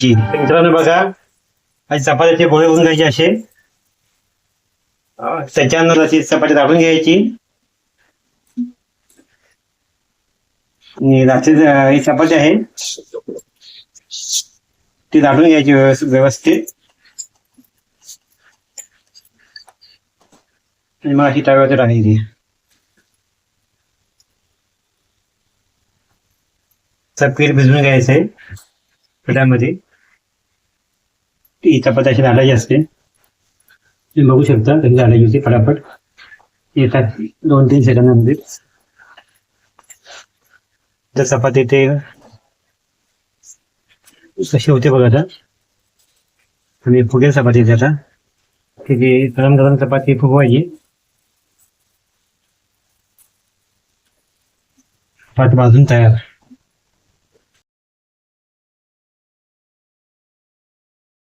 मित्रांनो बघा आज चपात्याचे गोळे होऊन घ्यायचे असे. त्याच्यानंतर अशी चपाती दाबून घ्यायची. आणि ही चपाती आहे. ती दाटून घ्यायची व्यवस्थित व्यवस्थित. आणि मग अशी तव्यावर टाकायची. चं पीठ भिजवून घ्यायचं आहे पिठामध्ये. ती चपाती अशी घालायची असते. तुम्ही बघू शकता कशी घालायची होती फटाफट. येतात दोन तीन सेकंदामध्ये. तर चपाती ते कशी होते बघा आता. आणि फुगेल चपाती येते आता. की गरम गरम चपाती फुगवायची भात भाजून तयार.